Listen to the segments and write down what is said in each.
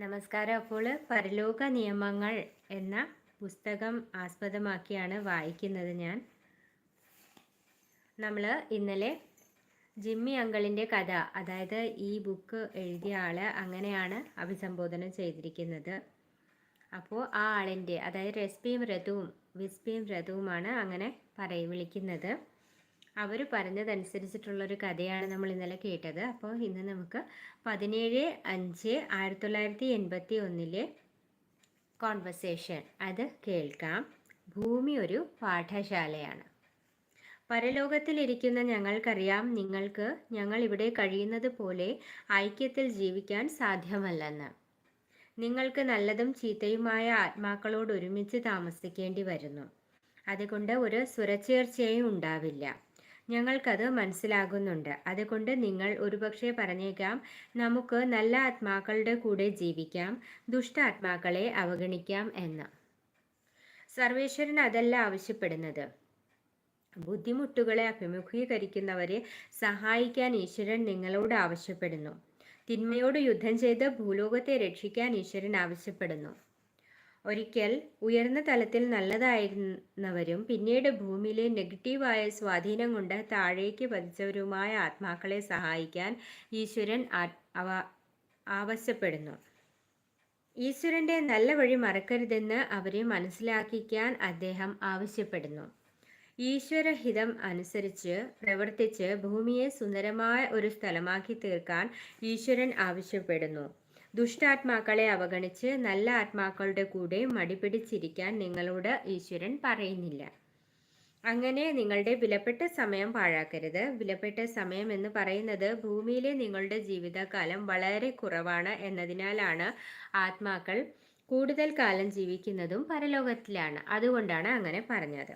നമസ്കാരം. അപ്പോൾ പരലോക നിയമങ്ങൾ എന്ന പുസ്തകം ആസ്പദമാക്കിയാണ് വായിക്കുന്നത് ഞാൻ. നമ്മൾ ഇന്നലെ ജിമ്മി അങ്കിളിന്റെ കഥ അതായത് ഈ ബുക്ക് എഴുതിയ ആൾ അങ്ങനെയാണ് അഭിസംബോധന ചെയ്തിരിക്കുന്നത്. അപ്പോൾ ആ ആളിന്റെ അതായത് രസ്പിയും രഥുവും വിസ്പിയും രഥുവുമാണ് അങ്ങനെ പറയും വിളിക്കുന്നത്. അവർ പറഞ്ഞതനുസരിച്ചിട്ടുള്ളൊരു കഥയാണ് നമ്മൾ ഇന്നലെ കേട്ടത്. അപ്പോൾ ഇന്ന് നമുക്ക് പതിനേഴ് അഞ്ച് ആയിരത്തി തൊള്ളായിരത്തി എൺപത്തി ഒന്നിലെ കോൺവെർസേഷൻ അത് കേൾക്കാം. ഭൂമി ഒരു പാഠശാലയാണ്. പരലോകത്തിലിരിക്കുന്ന ഞങ്ങൾക്കറിയാം നിങ്ങൾക്ക് ഞങ്ങൾ ഇവിടെ കഴിയുന്നത് പോലെ ഐക്യത്തിൽ ജീവിക്കാൻ സാധ്യമല്ലെന്ന്. നിങ്ങൾക്ക് നല്ലതും ചീത്തയുമായ ആത്മാക്കളോട് ഒരുമിച്ച് താമസിക്കേണ്ടി വരുന്നു. അതുകൊണ്ട് ഒരു സുരച്ചേർച്ചയും ഉണ്ടാവില്ല. ഞങ്ങൾക്കത് മനസ്സിലാകുന്നുണ്ട്. അതുകൊണ്ട് നിങ്ങൾ ഒരുപക്ഷെ പറഞ്ഞേക്കാം നമുക്ക് നല്ല ആത്മാക്കളുടെ കൂടെ ജീവിക്കാം ദുഷ്ടാത്മാക്കളെ അവഗണിക്കാം എന്ന്. സർവേശ്വരൻ അതല്ല ആവശ്യപ്പെടുന്നത്. ബുദ്ധിമുട്ടുകളെ അഭിമുഖീകരിക്കുന്നവരെ സഹായിക്കാൻ ഈശ്വരൻ നിങ്ങളോട് ആവശ്യപ്പെടുന്നു. തിന്മയോട് യുദ്ധം ചെയ്ത് ഭൂലോകത്തെ രക്ഷിക്കാൻ ഈശ്വരൻ ആവശ്യപ്പെടുന്നു. ഒരിക്കൽ ഉയർന്ന തലത്തിൽ നല്ലതായിരുന്നവരും പിന്നീട് ഭൂമിയിലെ നെഗറ്റീവായ സ്വാധീനം കൊണ്ട് താഴേക്ക് പതിച്ചവരുമായ ആത്മാക്കളെ സഹായിക്കാൻ ഈശ്വരൻ ആവശ്യപ്പെടുന്നു. ഈശ്വരന്റെ നല്ല വഴി മറക്കരുതെന്ന് അവരെ മനസ്സിലാക്കിക്കാൻ അദ്ദേഹം ആവശ്യപ്പെടുന്നു. ഈശ്വരഹിതം അനുസരിച്ച് പ്രവർത്തിച്ച് ഭൂമിയെ സുന്ദരമായ ഒരു സ്ഥലമാക്കി തീർക്കാൻ ഈശ്വരൻ ആവശ്യപ്പെടുന്നു. ദുഷ്ടാത്മാക്കളെ അവഗണിച്ച് നല്ല ആത്മാക്കളുടെ കൂടെ മടിപിടിച്ചിരിക്കാൻ നിങ്ങളോട് ഈശ്വരൻ പറയുന്നില്ല. അങ്ങനെ നിങ്ങളുടെ വിലപ്പെട്ട സമയം പാഴാക്കരുത്. വിലപ്പെട്ട സമയം എന്ന് പറയുന്നത് ഭൂമിയിലെ നിങ്ങളുടെ ജീവിതകാലം വളരെ കുറവാണ് എന്നതിനാലാണ് ആത്മാക്കൾ കൂടുതൽ കാലം ജീവിക്കുന്നതും പരലോകത്തിലാണ്. അതുകൊണ്ടാണ് അങ്ങനെ പറഞ്ഞത്.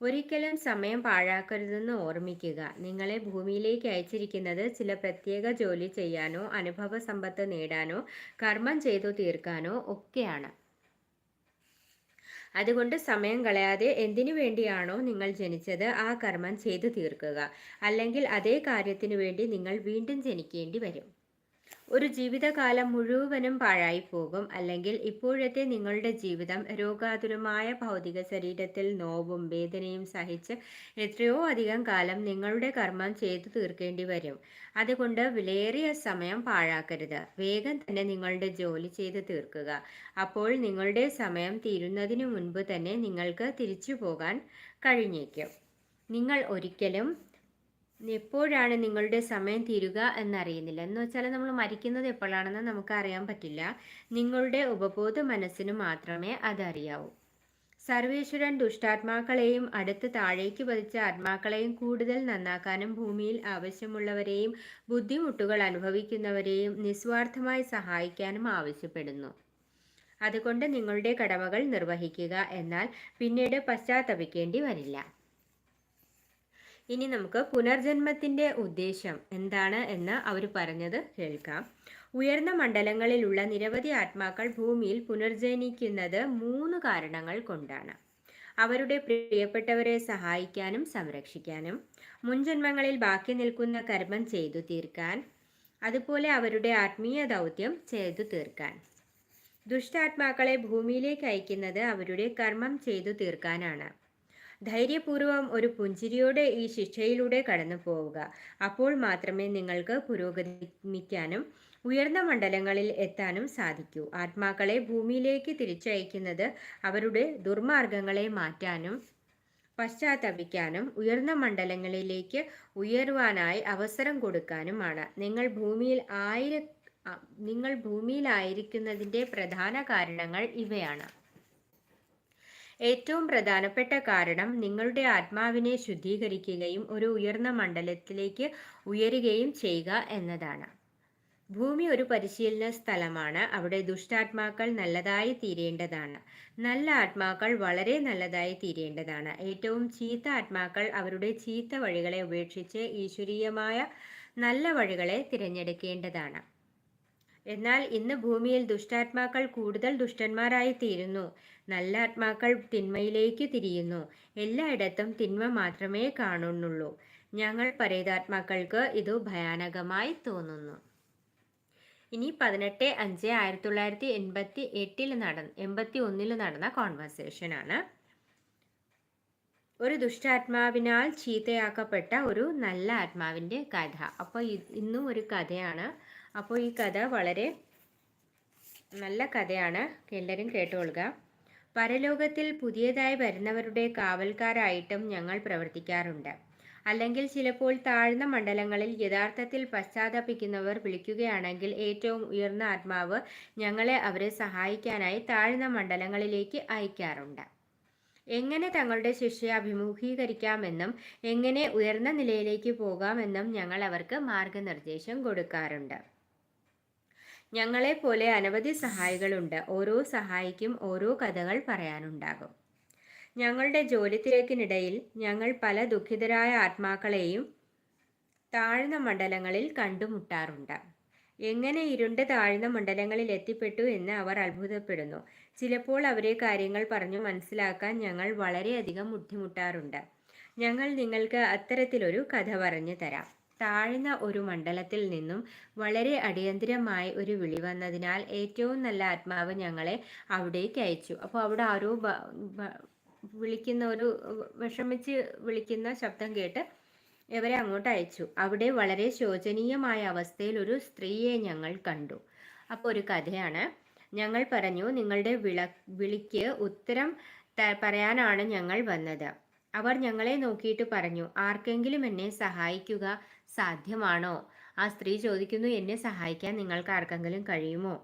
ഒരിക്കലും സമയം പാഴാക്കരുതെന്ന് ഓർമ്മിക്കുക. നിങ്ങളെ ഭൂമിയിലേക്ക് അയച്ചിരിക്കുന്നത് ചില പ്രത്യേക ജോലി ചെയ്യാനോ അനുഭവ സമ്പത്ത് നേടാനോ കർമ്മം ചെയ്തു തീർക്കാനോ ഒക്കെയാണ്. അതുകൊണ്ട് സമയം കളയാതെ എന്തിനു വേണ്ടിയാണോ നിങ്ങൾ ജനിച്ചത് ആ കർമ്മം ചെയ്തു തീർക്കുക. അല്ലെങ്കിൽ അതേ കാര്യത്തിനു വേണ്ടി നിങ്ങൾ വീണ്ടും ജനിക്കേണ്ടി വരും. ഒരു ജീവിതകാലം മുഴുവനും പാഴായി പോകും അല്ലെങ്കിൽ ഇപ്പോഴത്തെ നിങ്ങളുടെ ജീവിതം രോഗാതുരമായ ഭൗതിക ശരീരത്തിൽ നോവും വേദനയും സഹിച്ച് എത്രയോ അധികം കാലം നിങ്ങളുടെ കർമ്മം ചെയ്തു തീർക്കേണ്ടി വരും. അതുകൊണ്ട് വിലയേറിയ സമയം പാഴാക്കരുത്. വേഗം തന്നെ നിങ്ങളുടെ ജോലി ചെയ്ത് തീർക്കുക. അപ്പോൾ നിങ്ങളുടെ സമയം തീരുന്നതിന് മുൻപ് തന്നെ നിങ്ങൾക്ക് തിരിച്ചു പോകാൻ കഴിഞ്ഞേക്കും. നിങ്ങൾ ഒരിക്കലും എപ്പോഴാണ് നിങ്ങളുടെ സമയം തീരുക എന്നറിയുന്നില്ല. എന്ന് വെച്ചാൽ നമ്മൾ മരിക്കുന്നത് എപ്പോഴാണെന്ന് നമുക്ക് അറിയാൻ പറ്റില്ല. നിങ്ങളുടെ ഉപബോധ മനസ്സിന് മാത്രമേ അതറിയാവൂ. സർവേശ്വരൻ ദുഷ്ടാത്മാക്കളെയും അടുത്ത് താഴേക്ക് പതിച്ച ആത്മാക്കളെയും കൂടുതൽ നന്നാക്കാനും ഭൂമിയിൽ ആവശ്യമുള്ളവരെയും ബുദ്ധിമുട്ടുകൾ അനുഭവിക്കുന്നവരെയും നിസ്വാർത്ഥമായി സഹായിക്കാനും ആവശ്യപ്പെടുന്നു. അതുകൊണ്ട് നിങ്ങളുടെ കടമകൾ നിർവഹിക്കുക എന്നാൽ പിന്നീട് പശ്ചാത്തപിക്കേണ്ടി വരില്ല. ഇനി നമുക്ക് പുനർജന്മത്തിന്റെ ഉദ്ദേശം എന്താണ് എന്ന് അവർ പറഞ്ഞത് കേൾക്കാം. ഉയർന്ന മണ്ഡലങ്ങളിലുള്ള നിരവധി ആത്മാക്കൾ ഭൂമിയിൽ പുനർജനിക്കുന്നത് മൂന്ന് കാരണങ്ങൾ കൊണ്ടാണ്. അവരുടെ പ്രിയപ്പെട്ടവരെ സഹായിക്കാനും സംരക്ഷിക്കാനും മുൻജന്മങ്ങളിൽ ബാക്കി നിൽക്കുന്ന കർമ്മം ചെയ്തു തീർക്കാൻ അതുപോലെ അവരുടെ ആത്മീയ ദൗത്യം ചെയ്തു തീർക്കാൻ. ദുഷ്ടാത്മാക്കളെ ഭൂമിയിലേക്ക് അയക്കുന്നത് അവരുടെ കർമ്മം ചെയ്തു തീർക്കാനാണ്. ധൈര്യപൂർവം ഒരു പുഞ്ചിരിയോടെ ഈ ശിക്ഷയിലൂടെ കടന്നു പോവുക. അപ്പോൾ മാത്രമേ നിങ്ങൾക്ക് പുരോഗമിക്കാനും ഉയർന്ന മണ്ഡലങ്ങളിൽ എത്താനും സാധിക്കൂ. ആത്മാക്കളെ ഭൂമിയിലേക്ക് തിരിച്ചയക്കുന്നത് അവരുടെ ദുർമാർഗങ്ങളെ മാറ്റാനും പശ്ചാത്തപിക്കാനും ഉയർന്ന മണ്ഡലങ്ങളിലേക്ക് ഉയർവാനായി അവസരം കൊടുക്കാനുമാണ്. നിങ്ങൾ ഭൂമിയിൽ ആയിര നിങ്ങൾ ഭൂമിയിലായിരിക്കുന്നതിന്റെ പ്രധാന കാരണങ്ങൾ ഇവയാണ്. ഏറ്റവും പ്രധാനപ്പെട്ട കാരണം നിങ്ങളുടെ ആത്മാവിനെ ശുദ്ധീകരിക്കുകയും ഒരു ഉയർന്ന മണ്ഡലത്തിലേക്ക് ഉയരുകയും ചെയ്യുക എന്നതാണ്. ഭൂമി ഒരു പരിശീലന സ്ഥലമാണ്. അവിടെ ദുഷ്ടാത്മാക്കൾ നല്ലതായി തീരേണ്ടതാണ്. നല്ല ആത്മാക്കൾ വളരെ നല്ലതായി തീരേണ്ടതാണ്. ഏറ്റവും ചീത്ത ആത്മാക്കൾ അവരുടെ ചീത്ത വഴികളെ ഉപേക്ഷിച്ച് ഈശ്വരീയമായ നല്ല വഴികളെ തിരഞ്ഞെടുക്കേണ്ടതാണ്. എന്നാൽ ഇന്ന് ഭൂമിയിൽ ദുഷ്ടാത്മാക്കൾ കൂടുതൽ ദുഷ്ടന്മാരായി തീരുന്നു. നല്ല ആത്മാക്കൾ തിന്മയിലേക്ക് തിരിയുന്നു. എല്ലായിടത്തും തിന്മ മാത്രമേ കാണുന്നുള്ളൂ. ഞങ്ങൾ പരേതാത്മാക്കൾക്ക് ഇത് ഭയാനകമായി തോന്നുന്നു. ഇനി പതിനെട്ട് അഞ്ച് ആയിരത്തി തൊള്ളായിരത്തി എൺപത്തി എട്ടിൽ നടന്ന എൺപത്തി ഒന്നിൽ നടന്ന കോൺവെർസേഷൻ ആണ് ഒരു ദുഷ്ടാത്മാവിനാൽ ചീത്തയാക്കപ്പെട്ട ഒരു നല്ല ആത്മാവിന്റെ കഥ. അപ്പോൾ ഇന്നും ഒരു കഥയാണ്. അപ്പോൾ ഈ കഥ വളരെ നല്ല കഥയാണ്. എല്ലാവരും കേട്ടുകൊള്ളുക പരലോകത്തിൽ പുതിയതായി വരുന്നവരുടെ കാവൽക്കാരായിട്ടും ഞങ്ങൾ പ്രവർത്തിക്കാറുണ്ട്. അല്ലെങ്കിൽ ചിലപ്പോൾ താഴ്ന്ന മണ്ഡലങ്ങളിൽ യഥാർത്ഥത്തിൽ പശ്ചാത്തപിക്കുന്നവർ വിളിക്കുകയാണെങ്കിൽ ഏറ്റവും ഉയർന്ന ആത്മാവ് ഞങ്ങളെ അവരെ സഹായിക്കാനായി താഴ്ന്ന മണ്ഡലങ്ങളിലേക്ക് അയക്കാറുണ്ട്. എങ്ങനെ തങ്ങളുടെ ശിക്ഷയെ അഭിമുഖീകരിക്കാമെന്നും എങ്ങനെ ഉയർന്ന നിലയിലേക്ക് പോകാമെന്നും ഞങ്ങൾ അവർക്ക് മാർഗനിർദ്ദേശം കൊടുക്കാറുണ്ട്. ഞങ്ങളെപ്പോലെ അനവധി സഹായികളുണ്ട്. ഓരോ സഹായിക്കും ഓരോ കഥകൾ പറയാനുണ്ടാകും. ഞങ്ങളുടെ ജോലി തിരക്കിനിടയിൽ ഞങ്ങൾ പല ദുഃഖിതരായ ആത്മാക്കളെയും താഴ്ന്ന മണ്ഡലങ്ങളിൽ കണ്ടുമുട്ടാറുണ്ട്. എങ്ങനെ ഇരുണ്ട് താഴ്ന്ന മണ്ഡലങ്ങളിൽ എത്തിപ്പെട്ടു എന്ന് അവർ അത്ഭുതപ്പെടുന്നു. ചിലപ്പോൾ അവരെ കാര്യങ്ങൾ പറഞ്ഞു മനസ്സിലാക്കാൻ ഞങ്ങൾ വളരെയധികം ബുദ്ധിമുട്ടാറുണ്ട്. ഞങ്ങൾ നിങ്ങൾക്ക് അത്തരത്തിലൊരു കഥ പറഞ്ഞു തരാം. താഴ്ന്ന ഒരു മണ്ഡലത്തിൽ നിന്നും വളരെ അടിയന്തിരമായി ഒരു വിളി വന്നതിനാൽ ഏറ്റവും നല്ല ആത്മാവ് ഞങ്ങളെ അവിടേക്ക് അയച്ചു. അപ്പോൾ അവിടെ ആരോ വിളിക്കുന്ന ഒരു വിഷമിച്ച് വിളിക്കുന്ന ശബ്ദം കേട്ട് ഇവരെ അങ്ങോട്ട് അയച്ചു. അവിടെ വളരെ ശോചനീയമായ അവസ്ഥയിൽ ഒരു സ്ത്രീയെ ഞങ്ങൾ കണ്ടു. അപ്പോൾ ഒരു കഥയാണ്. ഞങ്ങൾ പറഞ്ഞു നിങ്ങളുടെ വിള വിളിക്ക് ഉത്തരം പറയാനാണ് ഞങ്ങൾ വന്നത്. അവർ ഞങ്ങളെ നോക്കിയിട്ട് പറഞ്ഞു ആർക്കെങ്കിലും എന്നെ സഹായിക്കുക സാധ്യമാണോ? ആ സ്ത്രീ ചോദിക്കുന്നു എന്നെ സഹായിക്കാൻ നിങ്ങൾക്ക് ആർക്കെങ്കിലും കഴിയുമോ?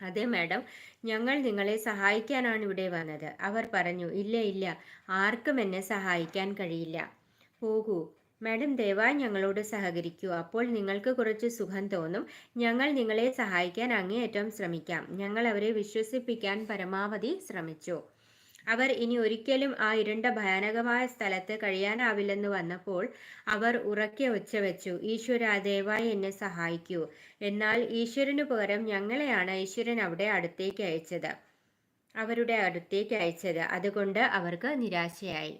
അതെ മാഡം. ഞങ്ങൾ നിങ്ങളെ സഹായിക്കാനാണ് ഇവിടെ വന്നത്. അവർ പറഞ്ഞു ഇല്ല ഇല്ല. ആർക്കും എന്നെ സഹായിക്കാൻ കഴിയില്ല. പോകൂ. മാഡം ദയവായി ഞങ്ങളോട് സഹകരിക്കൂ. അപ്പോൾ നിങ്ങൾക്ക് കുറച്ച് സുഖം തോന്നും. ഞങ്ങൾ നിങ്ങളെ സഹായിക്കാൻ അങ്ങേയറ്റം ശ്രമിക്കാം. ഞങ്ങൾ അവരെ വിശ്വസിപ്പിക്കാൻ പരമാവധി ശ്രമിച്ചു. അവർ ഇനി ഒരിക്കലും ആ ഇരുണ്ട ഭയാനകമായ സ്ഥലത്ത് കഴിയാനാവില്ലെന്ന് വന്നപ്പോൾ അവർ ഉറക്കെ വെച്ചു ഈശ്വര ദയവായി എന്നെ സഹായിക്കൂ. എന്നാൽ ഈശ്വരനു പകരം ഞങ്ങളെയാണ് ഈശ്വരൻ അവിടെ അടുത്തേക്ക് അയച്ചത്. അവരുടെ അടുത്തേക്ക് അയച്ചത്. അതുകൊണ്ട് അവർക്ക് നിരാശയായി.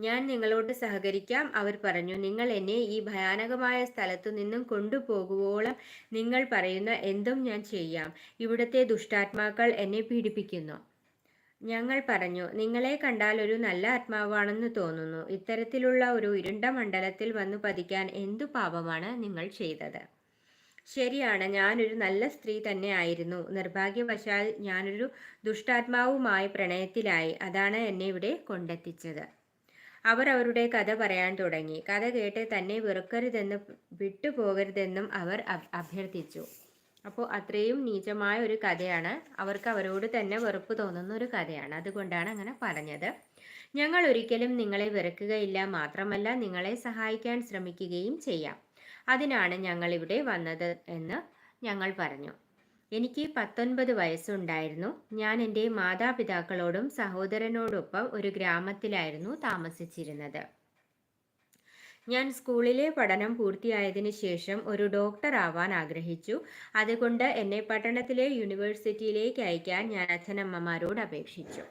ഞാൻ നിങ്ങളോട് സഹകരിക്കാം. അവർ പറഞ്ഞു നിങ്ങൾ എന്നെ ഈ ഭയാനകമായ സ്ഥലത്തു നിന്നും കൊണ്ടുപോകുവോളം നിങ്ങൾ പറയുന്ന എന്തും ഞാൻ ചെയ്യാം. ഇവിടുത്തെ ദുഷ്ടാത്മാക്കൾ എന്നെ പീഡിപ്പിക്കുന്നു. ഞങ്ങൾ പറഞ്ഞു നിങ്ങളെ കണ്ടാൽ ഒരു നല്ല ആത്മാവാണെന്ന് തോന്നുന്നു. ഇത്തരത്തിലുള്ള ഒരു ഇരുണ്ട മണ്ഡലത്തിൽ വന്നു പതിക്കാൻ എന്തു പാപമാണ് നിങ്ങൾ ചെയ്തത്? ശരിയാണ് ഞാനൊരു നല്ല സ്ത്രീ തന്നെ ആയിരുന്നു നിർഭാഗ്യവശാൽ ഞാനൊരു ദുഷ്ടാത്മാവുമായി പ്രണയത്തിലായി. അതാണ് എന്നെ ഇവിടെ കൊണ്ടെത്തിച്ചത്. അവർ അവരുടെ കഥ പറയാൻ തുടങ്ങി. കഥ കേട്ട് തന്നെ വെറുക്കരുതെന്ന് വിട്ടുപോകരുതെന്നും അവർ അഭ്യർത്ഥിച്ചു. അപ്പോൾ അത്രയും നീചമായ ഒരു കഥയാണ്. അവർക്ക് അവരോട് തന്നെ വെറുപ്പ് തോന്നുന്ന ഒരു കഥയാണ്. അതുകൊണ്ടാണ് അങ്ങനെ പറഞ്ഞത്. ഞങ്ങൾ ഒരിക്കലും നിങ്ങളെ വെറുക്കുകയില്ല. മാത്രമല്ല നിങ്ങളെ സഹായിക്കാൻ ശ്രമിക്കുകയും ചെയ്യാം. അതിനാണ് ഞങ്ങൾ ഇവിടെ വന്നത് എന്ന് ഞങ്ങൾ പറഞ്ഞു. എനിക്ക് പത്തൊൻപത് വയസ്സുണ്ടായിരുന്നു. ഞാൻ എന്റെ മാതാപിതാക്കളോടും സഹോദരനോടൊപ്പം ഒരു ഗ്രാമത്തിലായിരുന്നു താമസിച്ചിരുന്നത്. ഞാൻ സ്കൂളിലെ പഠനം പൂർത്തിയായതിന് ശേഷം ഒരു ഡോക്ടർ ആവാൻ ആഗ്രഹിച്ചു. അതുകൊണ്ട് എന്നെ പട്ടണത്തിലെ യൂണിവേഴ്സിറ്റിയിലേക്ക് അയക്കാൻ ഞാൻ അച്ഛനമ്മമാരോട് അപേക്ഷിച്ചു.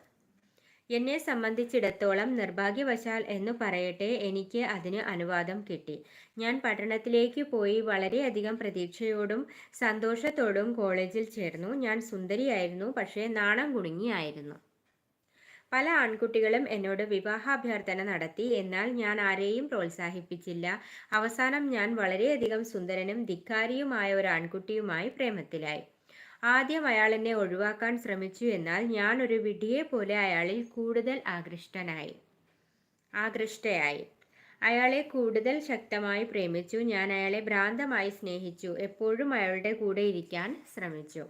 എന്നെ സംബന്ധിച്ചിടത്തോളം നിർഭാഗ്യവശാൽ എന്ന് പറയട്ടെ എനിക്ക് അതിന് അനുവാദം കിട്ടി. ഞാൻ പട്ടണത്തിലേക്ക് പോയി വളരെയധികം പ്രതീക്ഷയോടും സന്തോഷത്തോടും കോളേജിൽ ചേർന്നു. ഞാൻ സുന്ദരിയായിരുന്നു പക്ഷേ നാണം കുണുങ്ങിയായിരുന്നു പല ആൺകുട്ടികളും എന്നോട് വിവാഹാഭ്യർത്ഥന നടത്തി. എന്നാൽ ഞാൻ ആരെയും പ്രോത്സാഹിപ്പിച്ചില്ല. അവസാനം ഞാൻ വളരെയധികം സുന്ദരനും ധിക്കാരിയുമായ ഒരു ആൺകുട്ടിയുമായി പ്രേമത്തിലായി. ആദ്യം അയാൾ എന്നെ ഒഴിവാക്കാൻ ശ്രമിച്ചു. എന്നാൽ ഞാൻ ഒരു വിഡിയെ പോലെ അയാളിൽ കൂടുതൽ ആകൃഷ്ടനായി. ആകൃഷ്ടയായി. അയാളെ കൂടുതൽ ശക്തമായി പ്രേമിച്ചു. ഞാൻ അയാളെ ഭ്രാന്തമായി സ്നേഹിച്ചു. എപ്പോഴും അയാളുടെ കൂടെ ഇരിക്കാൻ ശ്രമിച്ചു.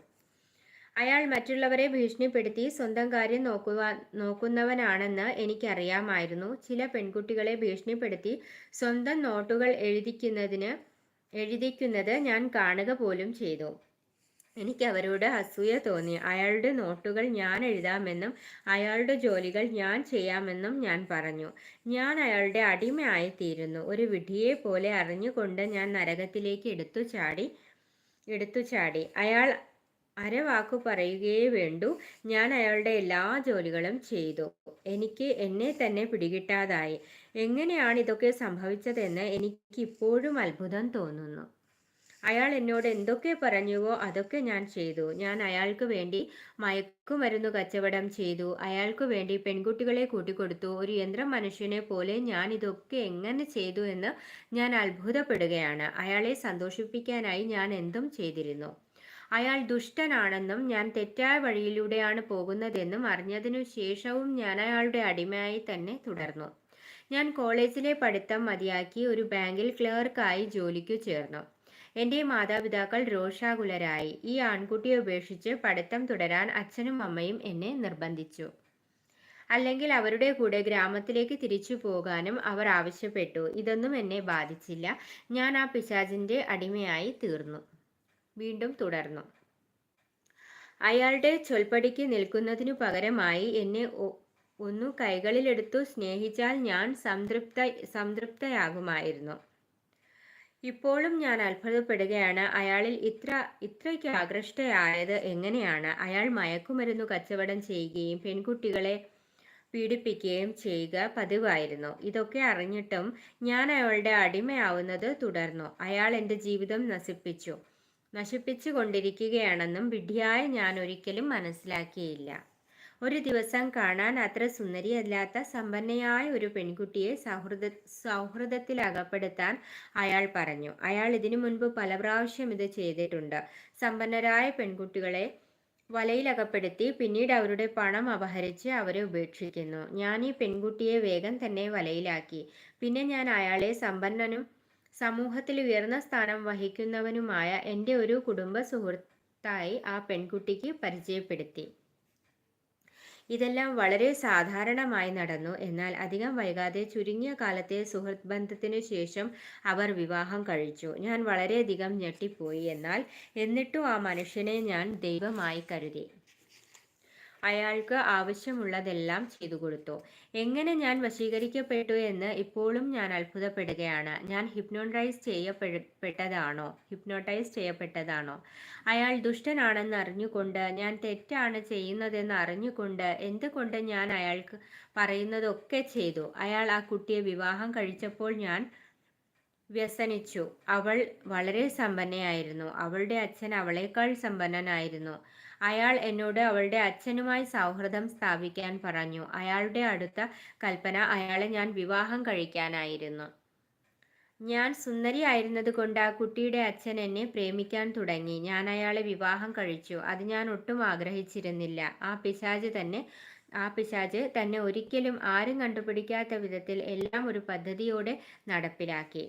അയാൾ മറ്റുള്ളവരെ ഭീഷണിപ്പെടുത്തി സ്വന്തം കാര്യം നോക്കുവാൻ നോക്കുന്നവനാണെന്ന് എനിക്കറിയാമായിരുന്നു. ചില പെൺകുട്ടികളെ ഭീഷണിപ്പെടുത്തി സ്വന്തം നോട്ടുകൾ എഴുതിക്കുന്നതിന് എഴുതിക്കുന്നത് ഞാൻ കാണുക പോലും ചെയ്തു. എനിക്ക് അവരോട് അസൂയ തോന്നി. അയാളുടെ നോട്ടുകൾ ഞാൻ എഴുതാമെന്നും അയാളുടെ ജോലികൾ ഞാൻ ചെയ്യാമെന്നും ഞാൻ പറഞ്ഞു. ഞാൻ അയാളുടെ അടിമയായിത്തീരുന്നു. ഒരു വിധിയെ പോലെ അറിഞ്ഞുകൊണ്ട് ഞാൻ നരകത്തിലേക്ക് എടുത്തു ചാടി എടുത്തു ചാടി. അയാൾ അരവാക്കു പറയുകയേ വേണ്ടു. ഞാൻ അയാളുടെ എല്ലാ ജോലികളും ചെയ്തു. എനിക്ക് എന്നെ തന്നെ പിടികിട്ടാതായി. എങ്ങനെയാണ് ഇതൊക്കെ സംഭവിച്ചതെന്ന് എനിക്ക് ഇപ്പോഴും അത്ഭുതം തോന്നുന്നു. അയാൾ എന്നോട് എന്തൊക്കെ പറഞ്ഞുവോ അതൊക്കെ ഞാൻ ചെയ്തു. ഞാൻ അയാൾക്ക് വേണ്ടി മയക്കുമരുന്ന് കച്ചവടം ചെയ്തു. അയാൾക്ക് വേണ്ടി പെൺകുട്ടികളെ കൂട്ടിക്കൊടുത്തു. ഒരു യന്ത്ര മനുഷ്യനെ പോലെ ഞാൻ ഇതൊക്കെ എങ്ങനെ ചെയ്തു എന്ന് ഞാൻ അത്ഭുതപ്പെടുകയാണ്. അയാളെ സന്തോഷിപ്പിക്കാനായി ഞാൻ എന്തും ചെയ്തിരുന്നു. അയാൾ ദുഷ്ടനാണെന്നും ഞാൻ തെറ്റായ വഴിയിലൂടെയാണ് പോകുന്നതെന്നും അറിഞ്ഞതിനു ശേഷവും ഞാൻ അയാളുടെ അടിമയായി തന്നെ തുടർന്നു. ഞാൻ കോളേജിലെ പഠിത്തം മതിയാക്കി ഒരു ബാങ്കിൽ ക്ലർക്കായി ജോലിക്കു ചേർന്നു. എന്റെ മാതാപിതാക്കൾ രോഷാകുലരായി. ഈ ആൺകുട്ടിയെ ഉപേക്ഷിച്ച് പഠിത്തം തുടരാൻ അച്ഛനും അമ്മയും എന്നെ നിർബന്ധിച്ചു. അല്ലെങ്കിൽ അവരുടെ കൂടെ ഗ്രാമത്തിലേക്ക് തിരിച്ചു പോകാനും അവർ ആവശ്യപ്പെട്ടു. ഇതൊന്നും എന്നെ ബാധിച്ചില്ല. ഞാൻ ആ പിശാചിന്റെ അടിമയായി തീർന്നു. വീണ്ടും തുടർന്നു. അയാളുടെ ചൊൽപ്പടിക്ക് നിൽക്കുന്നതിനു പകരമായി എന്നെ ഒന്നു കൈകളിലെടുത്തു സ്നേഹിച്ചാൽ ഞാൻ സംതൃപ്ത സംതൃപ്തയാകുമായിരുന്നു. ഇപ്പോഴും ഞാൻ അത്ഭുതപ്പെടുകയാണ്. അയാളിൽ ഇത്ര ഇത്രയ്ക്ക് ആകൃഷ്ടയായത് എങ്ങനെയാണ്? അയാൾ മയക്കുമരുന്നു കച്ചവടം ചെയ്യുകയും പെൺകുട്ടികളെ പീഡിപ്പിക്കുകയും ചെയ്യുക പതിവായിരുന്നു. ഇതൊക്കെ അറിഞ്ഞിട്ടും ഞാൻ അയാളുടെ അടിമയാവുന്നത് തുടർന്നു. അയാൾ എന്റെ ജീവിതം നശിപ്പിച്ചു. നശിപ്പിച്ചു കൊണ്ടിരിക്കുകയാണെന്നും വിഡ്ഢിയായ ഞാൻ ഒരിക്കലും മനസ്സിലാക്കിയില്ല. ഒരു ദിവസം കാണാൻ അത്ര സുന്ദരിയല്ലാത്ത സമ്പന്നയായ ഒരു പെൺകുട്ടിയെ സൗഹൃദ സൗഹൃദത്തിൽ അകപ്പെടുത്താൻ അയാൾ പറഞ്ഞു. അയാൾ ഇതിനു മുൻപ് പല പ്രാവശ്യം ഇത് ചെയ്തിട്ടുണ്ട്. സമ്പന്നരായ പെൺകുട്ടികളെ വലയിലകപ്പെടുത്തി പിന്നീട് അവരുടെ പണം അപഹരിച്ച് അവരെ ഉപേക്ഷിക്കുന്നു. ഞാൻ ഈ പെൺകുട്ടിയെ വേഗം തന്നെ വലയിലാക്കി. പിന്നെ ഞാൻ അയാളെ സമ്പന്നനും സമൂഹത്തിൽ ഉയർന്ന സ്ഥാനം വഹിക്കുന്നവനുമായ എന്റെ ഒരു കുടുംബ സുഹൃത്തായി ആ പെൺകുട്ടിക്ക് പരിചയപ്പെടുത്തി. ഇതെല്ലാം വളരെ സാധാരണമായി നടന്നു. എന്നാൽ അധികം വൈകാതെ ചുരുങ്ങിയ കാലത്തെ സുഹൃത്ത് ബന്ധത്തിനു ശേഷം അവർ വിവാഹം കഴിച്ചു. ഞാൻ വളരെയധികം ഞെട്ടിപ്പോയി. എന്നാൽ എന്നിട്ടും ആ മനുഷ്യനെ ഞാൻ ദൈവമായി കരുതി. അയാൾക്ക് ആവശ്യമുള്ളതെല്ലാം ചെയ്തു കൊടുത്തു. എങ്ങനെ ഞാൻ വശീകരിക്കപ്പെട്ടു എന്ന് ഇപ്പോഴും ഞാൻ അത്ഭുതപ്പെടുകയാണ്. ഞാൻ ഹിപ്നോട്ടൈസ് ചെയ്യപ്പെട്ടതാണോ ഹിപ്നോട്ടൈസ് ചെയ്യപ്പെട്ടതാണോ? അയാൾ ദുഷ്ടനാണെന്ന് അറിഞ്ഞുകൊണ്ട് ഞാൻ തെറ്റാണ് ചെയ്യുന്നതെന്ന് അറിഞ്ഞുകൊണ്ട് എന്തുകൊണ്ട് ഞാൻ അയാൾക്ക് പറയുന്നതൊക്കെ ചെയ്തു? അയാൾ ആ കുട്ടിയെ വിവാഹം കഴിച്ചപ്പോൾ ഞാൻ വ്യസനിച്ചു. അവൾ വളരെ സമ്പന്നയായിരുന്നു. അവളുടെ അച്ഛൻ അവളേക്കാൾ സമ്പന്നനായിരുന്നു. അയാൾ എന്നോട് അവളുടെ അച്ഛനുമായി സൗഹൃദം സ്ഥാപിക്കാൻ പറഞ്ഞു. അയാളുടെ അടുത്ത കൽപ്പന അയാളെ ഞാൻ വിവാഹം കഴിക്കാനായിരുന്നു. ഞാൻ സുന്ദരിയായിരുന്നത് കൊണ്ട് ആ കുട്ടിയുടെ അച്ഛൻ എന്നെ പ്രേമിക്കാൻ തുടങ്ങി. ഞാൻ അയാളെ വിവാഹം കഴിച്ചു. അത് ഞാൻ ഒട്ടും ആഗ്രഹിച്ചിരുന്നില്ല. ആ പിശാജ് തന്നെ ആ പിശാജ് തന്നെ ഒരിക്കലും ആരും കണ്ടുപിടിക്കാത്ത വിധത്തിൽ എല്ലാം ഒരു പദ്ധതിയോടെ നടപ്പിലാക്കി.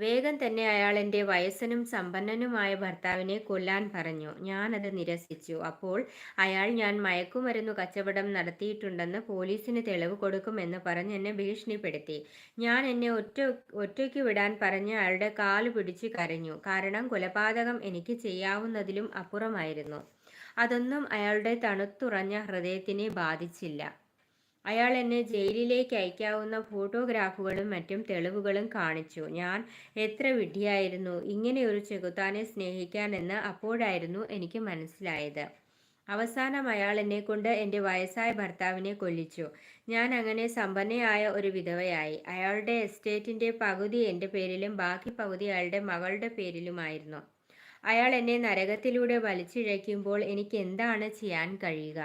വേഗം തന്നെ അയാൾ എന്റെ വയസ്സനും സമ്പന്നനുമായ ഭർത്താവിനെ കൊല്ലാൻ പറഞ്ഞു. ഞാനത് നിരസിച്ചു. അപ്പോൾ അയാൾ ഞാൻ മയക്കുമരുന്നു കച്ചവടം നടത്തിയിട്ടുണ്ടെന്ന് പോലീസിന് തെളിവ് കൊടുക്കുമെന്ന് പറഞ്ഞ് എന്നെ ഭീഷണിപ്പെടുത്തി. ഞാൻ എന്നെ ഒറ്റ ഒറ്റയ്ക്ക് വിടാൻ പറഞ്ഞ് അയാളുടെ കാൽ പിടിച്ച് കരഞ്ഞു. കാരണം കൊലപാതകം എനിക്ക് ചെയ്യാവുന്നതിലും അപ്പുറമായിരുന്നു. അതൊന്നും അയാളുടെ തണുത്തുറഞ്ഞ ഹൃദയത്തിനെ ബാധിച്ചില്ല. അയാൾ എന്നെ ജയിലിലേക്ക് അയക്കാവുന്ന ഫോട്ടോഗ്രാഫുകളും മറ്റും തെളിവുകളും കാണിച്ചു. ഞാൻ എത്ര വിഡ്ഢിയായിരുന്നു. ഇങ്ങനെ ഒരു ചെകുത്താനെ സ്നേഹിക്കാനെന്ന് അപ്പോഴായിരുന്നു എനിക്ക് മനസ്സിലായത്. അവസാനം അയാൾ എന്നെ കൊണ്ട് എന്റെ വയസ്സായ ഭർത്താവിനെ കൊല്ലിച്ചു. ഞാൻ അങ്ങനെ സമ്പന്നയായ ഒരു വിധവയായി. അയാളുടെ എസ്റ്റേറ്റിന്റെ പകുതി എന്റെ പേരിലും ബാക്കി പകുതി അയാളുടെ മകളുടെ പേരിലുമായിരുന്നു. അയാൾ എന്നെ നരകത്തിലൂടെ വലിച്ചിഴയ്ക്കുമ്പോൾ എനിക്ക് എന്താണ് ചെയ്യാൻ കഴിയുക?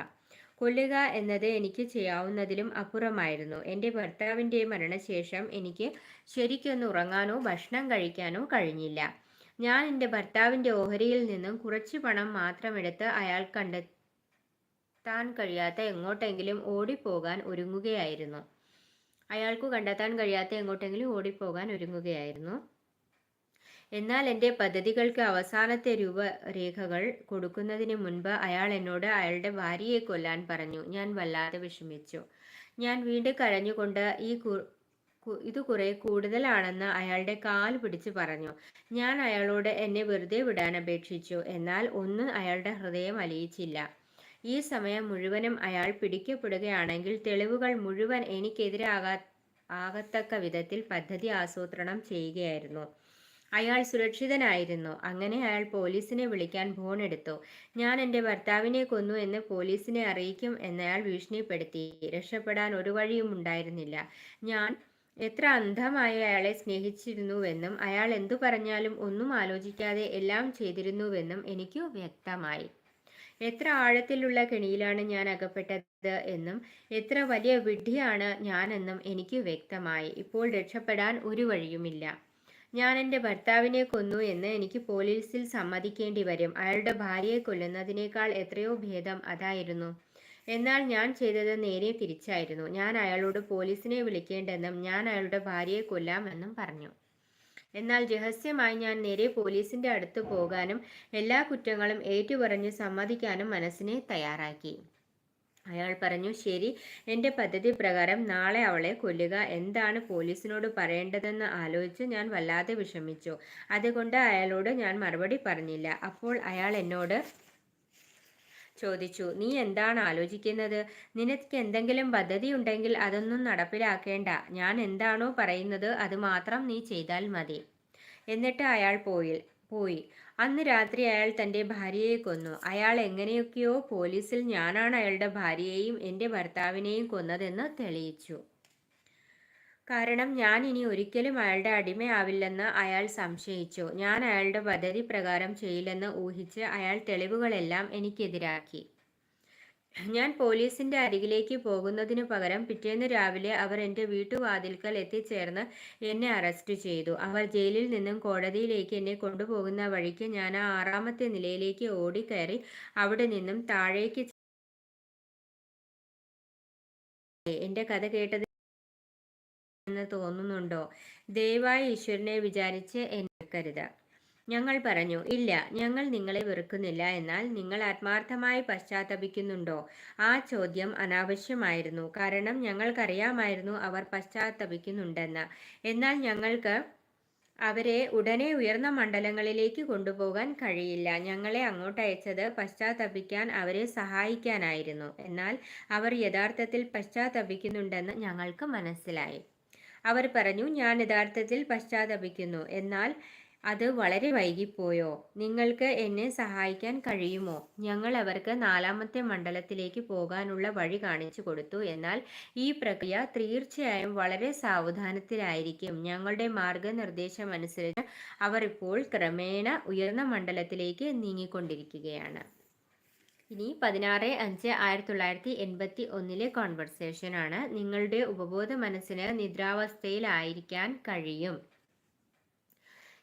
കൊല്ലുക എന്നത് എനിക്ക് ചെയ്യാവുന്നതിലും അപ്പുറമായിരുന്നു. എന്റെ ഭർത്താവിന്റെ മരണശേഷം എനിക്ക് ശരിക്കൊന്ന് ഉറങ്ങാനോ ഭക്ഷണം കഴിക്കാനോ കഴിഞ്ഞില്ല. ഞാൻ എന്റെ ഭർത്താവിന്റെ ഓഹരിയിൽ നിന്നും കുറച്ച് പണം മാത്രമെടുത്ത് അയാൾ കണ്ടെത്താൻ കഴിയാത്ത എങ്ങോട്ടെങ്കിലും ഓടിപ്പോകാൻ ഒരുങ്ങുകയായിരുന്നു. അയാൾക്ക് കണ്ടെത്താൻ കഴിയാത്ത എങ്ങോട്ടെങ്കിലും ഓടിപ്പോകാൻ ഒരുങ്ങുകയായിരുന്നു. എന്നാൽ എന്റെ പദ്ധതികൾക്ക് അവസാനത്തെ രൂപരേഖകൾ കൊടുക്കുന്നതിന് മുൻപ് അയാൾ എന്നോട് അയാളുടെ ഭാര്യയെ കൊല്ലാൻ പറഞ്ഞു. ഞാൻ വല്ലാതെ വിഷമിച്ചു. ഞാൻ വീണ്ടും കരഞ്ഞുകൊണ്ട് ഈ ഇത് കുറെ കൂടുതലാണെന്ന് അയാളുടെ കാൽ പിടിച്ച് പറഞ്ഞു. ഞാൻ അയാളോട് എന്നെ വെറുതെ വിടാൻ അപേക്ഷിച്ചു. എന്നാൽ ഒന്നും അയാളുടെ ഹൃദയം അലിയിച്ചില്ല. ഈ സമയം മുഴുവനും അയാൾ പിടിക്കപ്പെടുകയാണെങ്കിൽ തെളിവുകൾ മുഴുവൻ എനിക്കെതിരാകാ ആകത്തക്ക വിധത്തിൽ പദ്ധതി ആസൂത്രണം ചെയ്യുകയായിരുന്നു. അയാൾ സുരക്ഷിതനായിരുന്നു. അങ്ങനെ അയാൾ പോലീസിനെ വിളിക്കാൻ ഫോൺ എടുത്തു. ഞാൻ എന്റെ ഭർത്താവിനെ കൊന്നു എന്ന് പോലീസിനെ അറിയിക്കും എന്നയാൾ ഭീഷണിപ്പെടുത്തി. രക്ഷപ്പെടാൻ ഒരു വഴിയും ഉണ്ടായിരുന്നില്ല. ഞാൻ എത്ര അന്ധമായി അയാളെ സ്നേഹിച്ചിരുന്നുവെന്നും അയാൾ എന്തു പറഞ്ഞാലും ഒന്നും ആലോചിക്കാതെ എല്ലാം ചെയ്തിരുന്നുവെന്നും എനിക്ക് വ്യക്തമായി. എത്ര ആഴത്തിലുള്ള കെണിയിലാണ് ഞാൻ അകപ്പെട്ടത് എന്നും എത്ര വലിയ വിഡ്ഢിയാണ് ഞാനെന്നും എനിക്ക് വ്യക്തമായി. ഇപ്പോൾ രക്ഷപ്പെടാൻ ഒരു വഴിയുമില്ല. ഞാൻ എന്റെ ഭർത്താവിനെ കൊന്നു എന്ന് എനിക്ക് പോലീസിൽ സമ്മതിക്കേണ്ടി വരും. അയാളുടെ ഭാര്യയെ കൊല്ലുന്നതിനേക്കാൾ എത്രയോ ഭേദം അതായിരുന്നു. എന്നാൽ ഞാൻ ചെയ്തത് നേരെ തിരിച്ചായിരുന്നു. ഞാൻ അയാളോട് പോലീസിനെ വിളിക്കേണ്ടെന്നും ഞാൻ അയാളുടെ ഭാര്യയെ കൊല്ലാമെന്നും പറഞ്ഞു. എന്നാൽ രഹസ്യമായി ഞാൻ നേരെ പോലീസിന്റെ അടുത്ത് പോകാനും എല്ലാ കുറ്റങ്ങളും ഏറ്റുപറഞ്ഞ് സമ്മതിക്കാനും മനസ്സിനെ തയ്യാറാക്കി. അയാൾ പറഞ്ഞു ശരി എന്റെ പദ്ധതി പ്രകാരം നാളെ അവളെ കൊല്ലുക. എന്താണ് പോലീസിനോട് പറയേണ്ടതെന്ന് ആലോചിച്ച് ഞാൻ വല്ലാതെ വിഷമിച്ചു. അതുകൊണ്ട് അയാളോട് ഞാൻ മറുപടി പറഞ്ഞില്ല. അപ്പോൾ അയാൾ എന്നോട് ചോദിച്ചു നീ എന്താണ് ആലോചിക്കുന്നത്? നിനക്ക് എന്തെങ്കിലും പദ്ധതി ഉണ്ടെങ്കിൽ അതൊന്നും നടപ്പിലാക്കേണ്ട. ഞാൻ എന്താണോ പറയുന്നത് അത് മാത്രം നീ ചെയ്താൽ മതി. എന്നിട്ട് അയാൾ പോയി പോയി. അന്ന് രാത്രി അയാൾ തന്റെ ഭാര്യയെ കൊന്നു. അയാൾ എങ്ങനെയൊക്കെയോ പോലീസിൽ ഞാനാണ് അയാളുടെ ഭാര്യയെയും എന്റെ ഭർത്താവിനെയും കൊന്നതെന്ന് തെളിയിച്ചു. കാരണം ഞാൻ ഇനി ഒരിക്കലും അയാളുടെ അടിമയാവില്ലെന്ന് അയാൾ സംശയിച്ചു. ഞാൻ അയാളുടെ പദ്ധതി പ്രകാരം ചെയ്യില്ലെന്ന് ഊഹിച്ച് അയാൾ തെളിവുകളെല്ലാം എനിക്കെതിരാക്കി. ഞാൻ പോലീസിന്റെ അരികിലേക്ക് പോകുന്നതിനു പകരം പിറ്റേന്ന് രാവിലെ അവർ എന്റെ വീട്ടുവാതിൽക്കൽ എത്തിച്ചേർന്ന് എന്നെ അറസ്റ്റ് ചെയ്തു. അവർ ജയിലിൽ നിന്നും കോടതിയിലേക്ക് എന്നെ കൊണ്ടുപോകുന്ന വഴിക്ക് ഞാൻ ആ ആറാമത്തെ നിലയിലേക്ക് ഓടിക്കയറി അവിടെ നിന്നും താഴേക്ക് എന്റെ കഥ കേട്ടത് എന്ന് തോന്നുന്നുണ്ടോ? ദയവായി ഈശ്വരനെ വിചാരിച്ച് എന്നെ കരുതാം ഞങ്ങൾ പറഞ്ഞു ഇല്ല ഞങ്ങൾ നിങ്ങളെ വെറുക്കുന്നില്ല. എന്നാൽ നിങ്ങൾ ആത്മാർത്ഥമായി പശ്ചാത്തപിക്കുന്നുണ്ടോ? ആ ചോദ്യം അനാവശ്യമായിരുന്നു. കാരണം ഞങ്ങൾക്കറിയാമായിരുന്നു അവർ പശ്ചാത്തപിക്കുന്നുണ്ടെന്ന്. എന്നാൽ ഞങ്ങൾക്ക് അവരെ ഉടനെ ഉയർന്ന മണ്ഡലങ്ങളിലേക്ക് കൊണ്ടുപോകാൻ കഴിയില്ല. ഞങ്ങളെ അങ്ങോട്ട് അയച്ചത് പശ്ചാത്തപിക്കാൻ അവരെ സഹായിക്കാനായിരുന്നു. എന്നാൽ അവർ യഥാർത്ഥത്തിൽ പശ്ചാത്തപിക്കുന്നുണ്ടെന്ന് ഞങ്ങൾക്ക് മനസ്സിലായി. അവർ പറഞ്ഞു ഞാൻ യഥാർത്ഥത്തിൽ പശ്ചാത്തപിക്കുന്നു. എന്നാൽ അത് വളരെ വൈകിപ്പോയോ? നിങ്ങൾക്ക് എന്നെ സഹായിക്കാൻ കഴിയുമോ? ഞങ്ങൾ അവർക്ക് നാലാമത്തെ മണ്ഡലത്തിലേക്ക് പോകാനുള്ള വഴി കാണിച്ചു കൊടുത്തു. എന്നാൽ ഈ പ്രക്രിയ തീർച്ചയായും വളരെ സാവധാനത്തിലായിരിക്കും. ഞങ്ങളുടെ മാർഗനിർദ്ദേശം അനുസരിച്ച് അവർ ഇപ്പോൾ ക്രമേണ ഉയർന്ന മണ്ഡലത്തിലേക്ക് നീങ്ങിക്കൊണ്ടിരിക്കുകയാണ്. ഇനി പതിനാറ് അഞ്ച് ആയിരത്തി തൊള്ളായിരത്തി എൺപത്തി ഒന്നിലെ കോൺവെർസേഷനാണ്. നിങ്ങളുടെ ഉപബോധ മനസ്സിന് നിദ്രാവസ്ഥയിലായിരിക്കാൻ കഴിയും.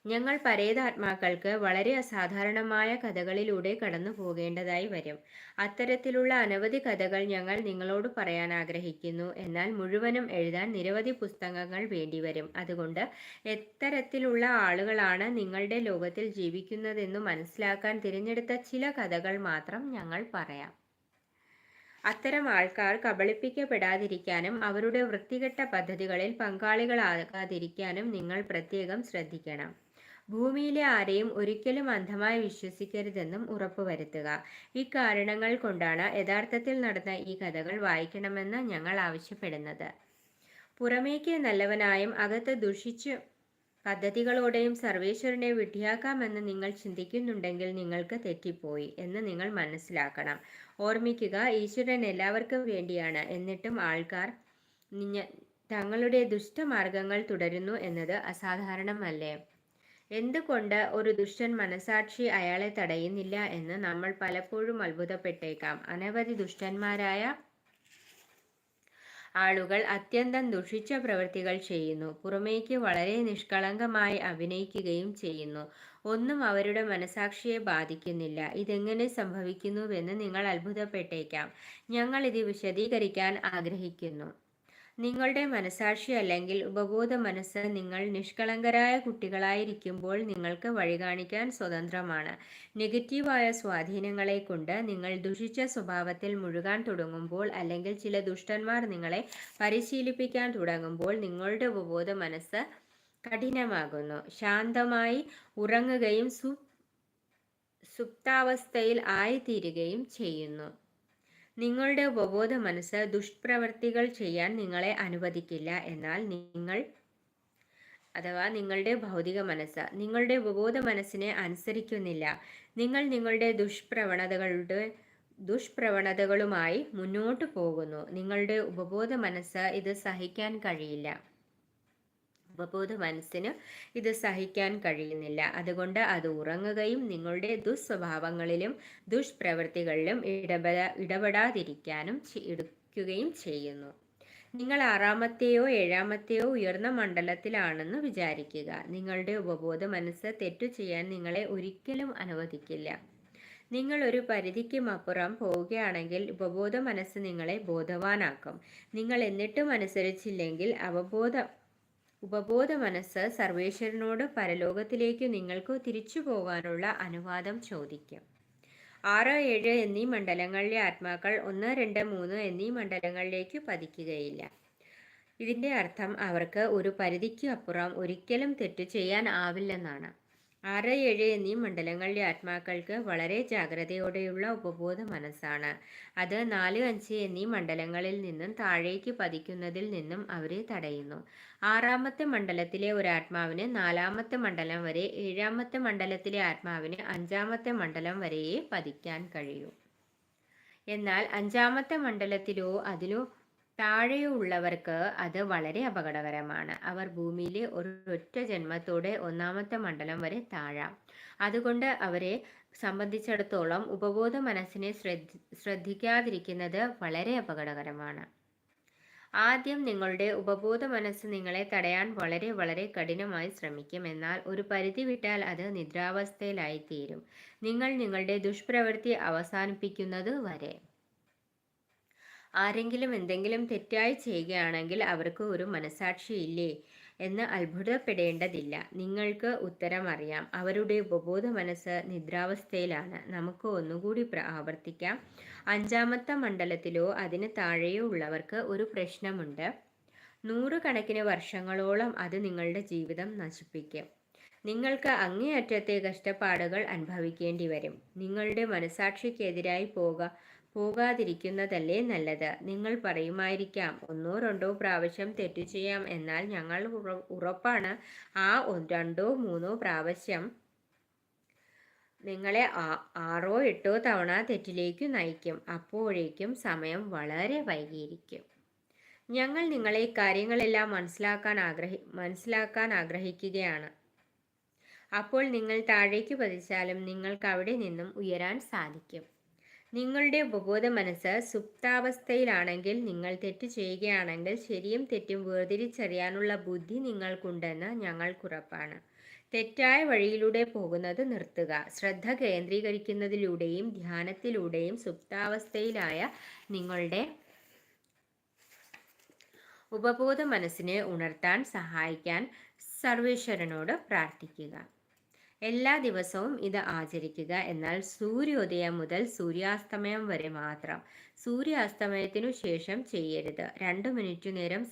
ഞങ്ങൾ പരേതാത്മാക്കൾക്ക് വളരെ അസാധാരണമായ കഥകളിലൂടെ കടന്നു പോകേണ്ടതായി വരും. അത്തരത്തിലുള്ള അനവധി കഥകൾ ഞങ്ങൾ നിങ്ങളോട് പറയാൻ ആഗ്രഹിക്കുന്നു. എന്നാൽ മുഴുവനും എഴുതാൻ നിരവധി പുസ്തകങ്ങൾ വേണ്ടിവരും. അതുകൊണ്ട് എത്തരത്തിലുള്ള ആളുകളാണ് നിങ്ങളുടെ ലോകത്തിൽ ജീവിക്കുന്നതെന്ന് മനസ്സിലാക്കാൻ തിരഞ്ഞെടുത്ത ചില കഥകൾ മാത്രം ഞങ്ങൾ പറയാം. അത്തരം ആൾക്കാർ കബളിപ്പിക്കപ്പെടാതിരിക്കാനും അവരുടെ വൃത്തികെട്ട പദ്ധതികളിൽ പങ്കാളികളാകാതിരിക്കാനും നിങ്ങൾ പ്രത്യേകം ശ്രദ്ധിക്കണം. ഭൂമിയിലെ ആരെയും ഒരിക്കലും അന്ധമായി വിശ്വസിക്കരുതെന്നും ഉറപ്പുവരുത്തുക കാരണങ്ങൾ കൊണ്ടാണ് യഥാർത്ഥത്തിൽ നടന്ന ഈ കഥകൾ വായിക്കണമെന്ന് ഞങ്ങൾ ആവശ്യപ്പെടുന്നത്. പുറമേക്ക് നല്ലവനായും അകത്ത് ദുഷിച്ചു പദ്ധതികളോടെയും സർവേശ്വരനെ വിഡ്ഢിയാക്കാമെന്ന് നിങ്ങൾ ചിന്തിക്കുന്നുണ്ടെങ്കിൽ നിങ്ങൾക്ക് തെറ്റിപ്പോയി എന്ന് നിങ്ങൾ മനസ്സിലാക്കണം. ഓർമ്മിക്കുക ഈശ്വരൻ എല്ലാവർക്കും വേണ്ടിയാണ്. എന്നിട്ടും ആൾക്കാർ തങ്ങളുടെ ദുഷ്ടമാർഗങ്ങൾ തുടരുന്നു എന്നത് അസാധാരണമല്ലേ? എന്തുകൊണ്ട് ഒരു ദുഷ്ടൻ മനസാക്ഷി അയാളെ തടയുന്നില്ല എന്ന് നമ്മൾ പലപ്പോഴും അത്ഭുതപ്പെട്ടേക്കാം. അനവധി ദുഷ്ടന്മാരായ ആളുകൾ അത്യന്തം ദുഷിച്ച പ്രവൃത്തികൾ ചെയ്യുന്നു. പുറമേക്ക് വളരെ നിഷ്കളങ്കമായി അഭിനയിക്കുകയും ചെയ്യുന്നു. ഒന്നും അവരുടെ മനസാക്ഷിയെ ബാധിക്കുന്നില്ല. ഇതെങ്ങനെ സംഭവിക്കുന്നുവെന്ന് നിങ്ങൾ അത്ഭുതപ്പെട്ടേക്കാം. ഞങ്ങൾ ഇത് വിശദീകരിക്കാൻ ആഗ്രഹിക്കുന്നു. നിങ്ങളുടെ മനസാക്ഷി അല്ലെങ്കിൽ ഉപബോധ മനസ്സ് നിങ്ങൾ നിഷ്കളങ്കരായ കുട്ടികളായിരിക്കുമ്പോൾ നിങ്ങൾക്ക് വഴി കാണിക്കാൻ സ്വതന്ത്രമാണ്. നെഗറ്റീവായ സ്വാധീനങ്ങളെ കൊണ്ട് നിങ്ങൾ ദുഷിച്ച സ്വഭാവത്തിൽ മുഴുകാൻ തുടങ്ങുമ്പോൾ അല്ലെങ്കിൽ ചില ദുഷ്ടന്മാർ നിങ്ങളെ പരിശീലിപ്പിക്കാൻ തുടങ്ങുമ്പോൾ നിങ്ങളുടെ ഉപബോധ മനസ്സ് കഠിനമാകുന്നു. ശാന്തമായി ഉറങ്ങുകയും സു സുപ്താവസ്ഥയിൽ ആയിത്തീരുകയും ചെയ്യുന്നു. നിങ്ങളുടെ ഉപബോധ മനസ്സ് ദുഷ്പ്രവർത്തികൾ ചെയ്യാൻ നിങ്ങളെ അനുവദിക്കില്ല. എന്നാൽ നിങ്ങൾ അഥവാ നിങ്ങളുടെ ഭൗതിക മനസ്സ് നിങ്ങളുടെ ഉപബോധ മനസ്സിനെ അനുസരിക്കുന്നില്ല. നിങ്ങൾ നിങ്ങളുടെ ദുഷ്പ്രവണതകളുടെ ദുഷ്പ്രവണതകളുമായി മുന്നോട്ട് പോകുന്നു. നിങ്ങളുടെ ഉപബോധ മനസ്സ് ഇത് സഹിക്കാൻ കഴിയില്ല. ഉപബോധ മനസ്സിന് ഇത് സഹിക്കാൻ കഴിയുന്നില്ല. അതുകൊണ്ട് അത് ഉറങ്ങുകയും നിങ്ങളുടെ ദുസ്വഭാവങ്ങളിലും ദുഷ്പ്രവൃത്തികളിലും ഇടപെടാ ഇടപെടാതിരിക്കാനും എടുക്കുകയും ചെയ്യുന്നു. നിങ്ങൾ ആറാമത്തെയോ ഏഴാമത്തെയോ ഉയർന്ന മണ്ഡലത്തിലാണെന്ന് വിചാരിക്കുക. നിങ്ങളുടെ ഉപബോധ മനസ്സ് തെറ്റു ചെയ്യാൻ നിങ്ങളെ ഒരിക്കലും അനുവദിക്കില്ല. നിങ്ങൾ ഒരു പരിധിക്കും അപ്പുറം പോവുകയാണെങ്കിൽ ഉപബോധ മനസ്സ് നിങ്ങളെ ബോധവാനാക്കും. നിങ്ങൾ എന്നിട്ടും അനുസരിച്ചില്ലെങ്കിൽ അവബോധ ഉപബോധ മനസ്സ് സർവേശ്വരനോട് പരലോകത്തിലേക്ക് നിങ്ങൾക്ക് തിരിച്ചു പോകാനുള്ള അനുവാദം ചോദിക്കും. ആറ് ഏഴ് എന്നീ മണ്ഡലങ്ങളിലെ ആത്മാക്കൾ ഒന്ന് രണ്ട് മൂന്ന് എന്നീ മണ്ഡലങ്ങളിലേക്ക് പതിക്കുകയില്ല. ഇതിന്റെ അർത്ഥം അവർക്ക് ഒരു പരിധിക്കു അപ്പുറം ഒരിക്കലും തെറ്റ് ചെയ്യാൻ ആവില്ലെന്നാണ്. ആറ് ഏഴ് എന്നീ മണ്ഡലങ്ങളിലെ ആത്മാക്കൾക്ക് വളരെ ജാഗ്രതയോടെയുള്ള ഉപബോധ മനസ്സാണ്. അത് നാല് അഞ്ച് എന്നീ മണ്ഡലങ്ങളിൽ നിന്നും താഴേക്ക് പതിക്കുന്നതിൽ നിന്നും അവരെ തടയുന്നു. ആറാമത്തെ മണ്ഡലത്തിലെ ഒരു ആത്മാവിന് നാലാമത്തെ മണ്ഡലം വരെ ഏഴാമത്തെ മണ്ഡലത്തിലെ ആത്മാവിന് അഞ്ചാമത്തെ മണ്ഡലം വരെയേ പതിക്കാൻ കഴിയൂ. എന്നാൽ അഞ്ചാമത്തെ മണ്ഡലത്തിലോ അതിലോ താഴെയുള്ളവർക്ക് അത് വളരെ അപകടകരമാണ്. അവർ ഭൂമിയിലെ ഒരൊറ്റ ജന്മത്തോടെ ഒന്നാമത്തെ മണ്ഡലം വരെ താഴാം. അതുകൊണ്ട് അവരെ സംബന്ധിച്ചിടത്തോളം ഉപബോധ മനസ്സിനെ ശ്രദ്ധ ശ്രദ്ധിക്കാതിരിക്കുന്നത് വളരെ അപകടകരമാണ്. ആദ്യം നിങ്ങളുടെ ഉപബോധ മനസ്സ് നിങ്ങളെ തടയാൻ വളരെ വളരെ കഠിനമായി ശ്രമിക്കും. എന്നാൽ ഒരു പരിധി വിട്ടാൽ അത് നിദ്രാവസ്ഥയിലായിത്തീരും. നിങ്ങൾ നിങ്ങളുടെ ദുഷ്പ്രവൃത്തി അവസാനിപ്പിക്കുന്നത് വരെ. ആരെങ്കിലും എന്തെങ്കിലും തെറ്റായി ചെയ്യുകയാണെങ്കിൽ അവർക്ക് ഒരു മനസാക്ഷിയില്ലേ എന്ന് അത്ഭുതപ്പെടേണ്ടതില്ല. നിങ്ങൾക്ക് ഉത്തരം അറിയാം. അവരുടെ ഉപബോധ മനസ്സ് നിദ്രാവസ്ഥയിലാണ്. നമുക്ക് ഒന്നുകൂടി ആവർത്തിക്കാം. അഞ്ചാമത്തെ മണ്ഡലത്തിലോ അതിന് താഴെയോ ഉള്ളവർക്ക് ഒരു പ്രശ്നമുണ്ട്. നൂറുകണക്കിന് വർഷങ്ങളോളം അത് നിങ്ങളുടെ ജീവിതം നശിപ്പിക്കും. നിങ്ങൾക്ക് അങ്ങേയറ്റത്തെ കഷ്ടപ്പാടുകൾ അനുഭവിക്കേണ്ടി വരും. നിങ്ങളുടെ മനസാക്ഷിക്കെതിരായി പോക പോകാതിരിക്കുന്നതല്ലേ നല്ലത്? നിങ്ങൾ പറയുമായിരിക്കാം ഒന്നോ രണ്ടോ പ്രാവശ്യം തെറ്റു ചെയ്യാം. എന്നാൽ ഞങ്ങൾ ഉറപ്പാണ് ആ രണ്ടോ മൂന്നോ പ്രാവശ്യം നിങ്ങളെ ആറോ എട്ടോ തവണ തെറ്റിലേക്ക് നയിക്കും. അപ്പോഴേക്കും സമയം വളരെ വൈകിയിരിക്കും. ഞങ്ങൾ നിങ്ങളെ കാര്യങ്ങളെല്ലാം മനസ്സിലാക്കാൻ ആഗ്രഹി മനസ്സിലാക്കാൻ ആഗ്രഹിക്കുകയാണ്. അപ്പോൾ നിങ്ങൾ താഴേക്ക് പതിച്ചാലും നിങ്ങൾക്ക് അവിടെ നിന്നും ഉയരാൻ സാധിക്കും. നിങ്ങളുടെ ഉപബോധ മനസ്സ് സുപ്താവസ്ഥയിലാണെങ്കിൽ നിങ്ങൾ തെറ്റ് ചെയ്യുകയാണെങ്കിൽ ശരിയും തെറ്റും വേർതിരിച്ചറിയാനുള്ള ബുദ്ധി നിങ്ങൾക്കുണ്ടെന്ന് ഞങ്ങൾക്കുറപ്പാണ്. തെറ്റായ വഴിയിലൂടെ പോകുന്നത് നിർത്തുക. ശ്രദ്ധ കേന്ദ്രീകരിക്കുന്നതിലൂടെയും ധ്യാനത്തിലൂടെയും സുപ്താവസ്ഥയിലായ നിങ്ങളുടെ ഉപബോധ മനസ്സിനെ ഉണർത്താൻ സഹായിക്കാൻ സർവേശ്വരനോട് പ്രാർത്ഥിക്കുക. എല്ലാ ദിവസവും ഇത് ആചരിക്കുക. എന്നാൽ സൂര്യോദയം മുതൽ സൂര്യാസ്തമയം വരെ മാത്രം. സൂര്യാസ്തമയത്തിനു ശേഷം ചെയ്യരുത്. രണ്ടു മിനിറ്റ് നേരം